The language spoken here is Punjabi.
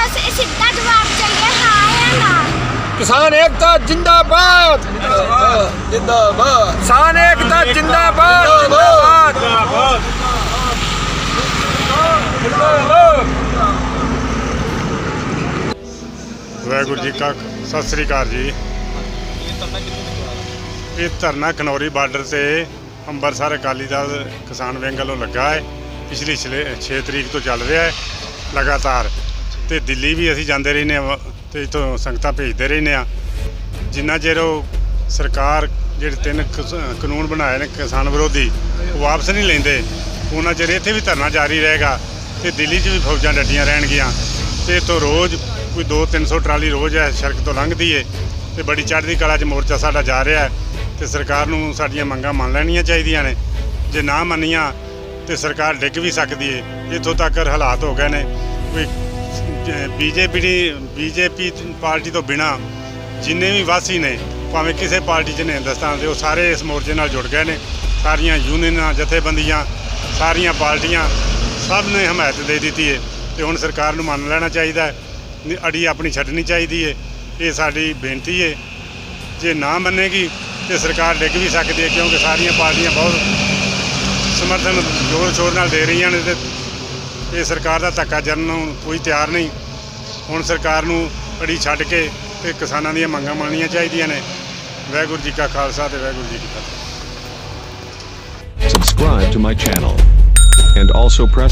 ਬਸ ਇਹ ਸਿੱਧਾ ਜਵਾਬ ਚਾਹੀਏ ਹਾਂ ਜਾਂ ਨਾ? ਕਿਸਾਨ ਏਕਤਾ ਜਿੰਦਾਬਾਦ। ਜਿੰਦਾਬਾਦ। ਕਿਸਾਨ ਏਕਤਾ ਜਿੰਦਾਬਾਦ ਜਿੰਦਾਬਾਦ। ਵਾਹਿਗੁਰੂ ਜੀ ਕਾ ਸਤਿ ਸ੍ਰੀ ਅਕਾਲ ਜੀ। ਇਹ ਧਰਨਾ ਖਨੌਰੀ ਬਾਰਡਰ ਤੇ ਅੰਮ੍ਰਿਤਸਰ ਅਕਾਲੀ ਦਲ ਕਿਸਾਨ ਵਿੰਗ ਵੱਲੋਂ ਲੱਗਾ ਹੈ। ਪਿਛਲੀ 6 ਤਰੀਕ ਤੋਂ ਚੱਲ ਰਿਹਾ ਹੈ ਲਗਾਤਾਰ। ਤੇ ਦਿੱਲੀ ਵੀ ਅਸੀਂ ਜਾਂਦੇ ਰਹਿੰਦੇ ਹਾਂ, ਤੇ ਇਥੋਂ ਸੰਗਤਾਂ ਭੇਜਦੇ ਰਹਿੰਦੇ ਆ ਜਿੰਨਾ ਚਿਰ ਉਹ ਸਰਕਾਰ ਜਿਹੜੇ ਤਿੰਨ ਕਿਸ- ਕਾਨੂੰਨ ਬਣਾਏ ਨੇ ਕਿਸਾਨ ਵਿਰੋਧੀ, ਉਹ ਵਾਪਸ ਨਹੀਂ ਲੈਂਦੇ, ਉਹਨਾਂ ਚਿਰ ਇੱਥੇ ਵੀ ਧਰਨਾ ਜਾਰੀ ਰਹੇਗਾ ਤੇ ਦਿੱਲੀ 'ਚ ਵੀ ਫੌਜਾਂ ਡੱਟੀਆਂ ਰਹਿਣਗੀਆਂ। ਤੇ ਇੱਥੋਂ ਰੋਜ਼ ਕੋਈ 2-300 ਟਰਾਲੀ ਰੋਜ਼ ਹੈ, ਸੜਕ ਤੋਂ ਲੰਘਦੀ ਏ, ਤੇ ਬੜੀ ਚੜ੍ਹਦੀ ਕਲਾ 'ਚ ਮੋਰਚਾ ਸਾਡਾ ਜਾ ਰਿਹਾ ਹੈ, ਤੇ ਸਰਕਾਰ ਨੂੰ ਸਾਡੀਆਂ ਮੰਗਾਂ ਮੰਨ ਲੈਣੀਆਂ ਚਾਹੀਦੀਆਂ ਨੇ। ਜੇ ਨਾ ਮੰਨੀਆਂ, ਤੇ ਸਰਕਾਰ ਡਿੱਗ ਵੀ ਸਕਦੀ ਏ। ਇੱਥੋਂ ਤੱਕ ਹਾਲਾਤ ਹੋ ਗਏ ਨੇ ਕੋਈ ਬੀਜੇਪੀ ਦੀ, ਬੀਜੇਪੀ ਪਾਰਟੀ ਤੋਂ ਬਿਨਾ ਜਿੰਨੇ ਵੀ ਵਾਸੀ ਨੇ, ਭਾਵੇਂ ਕਿਸੇ ਪਾਰਟੀ 'ਚ ਨੇ ਹਿੰਦੁਸਤਾਨ ਦੇ, ਉਹ ਸਾਰੇ ਇਸ ਮੋਰਚੇ ਨਾਲ ਜੁੜ ਗਏ ਨੇ। ਸਾਰੀਆਂ ਯੂਨੀਅਨਾਂ, ਜਥੇਬੰਦੀਆਂ, ਸਾਰੀਆਂ ਪਾਰਟੀਆਂ ਸਭ ਨੇ ਹਮਾਇਤ ਦੇ ਦਿੱਤੀ ਹੈ ਤੇ ਹੁਣ ਸਰਕਾਰ ਨੂੰ ਮੰਨ ਲੈਣਾ ਚਾਹੀਦਾ ਹੈ। ਅੜੀ ਆਪਣੀ ਛੱਡਣੀ ਚਾਹੀਦੀ ਹੈ ਇਹ ਸਾਡੀ ਬੇਨਤੀ ਹੈ ਜੇ ਨਾ ਮੰਨੇਗੀ ਤੇ ਸਰਕਾਰ ਡਿੱਗ ਵੀ ਸਕਦੀ ਹੈ ਕਿਉਂਕਿ ਸਾਰੀਆਂ ਪਾਰਟੀਆਂ ਬਹੁਤ ਸਮਰਥਨ ਜ਼ੋਰ ਸ਼ੋਰ ਨਾਲ ਦੇ ਰਹੀਆਂ ਨੇ ਤੇ ਇਹ ਸਰਕਾਰ ਦਾ ਧੱਕਾ ਜਰਨ ਨੂੰ ਕੋਈ ਤਿਆਰ ਨਹੀਂ ਹੁਣ ਸਰਕਾਰ ਨੂੰ ਅੜੀ ਛੱਡ ਕੇ ਤੇ ਕਿਸਾਨਾਂ ਦੀਆਂ ਮੰਗਾਂ ਮੰਨਣੀਆਂ ਚਾਹੀਦੀਆਂ ਨੇ ਵਾਹਿਗੁਰੂ ਜੀ ਕਾ ਖਾਲਸਾ ਤੇ ਵਾਹਿਗੁਰੂ ਜੀ ਕੀ ਫਤਿਹ Subscribe to my channel. And also press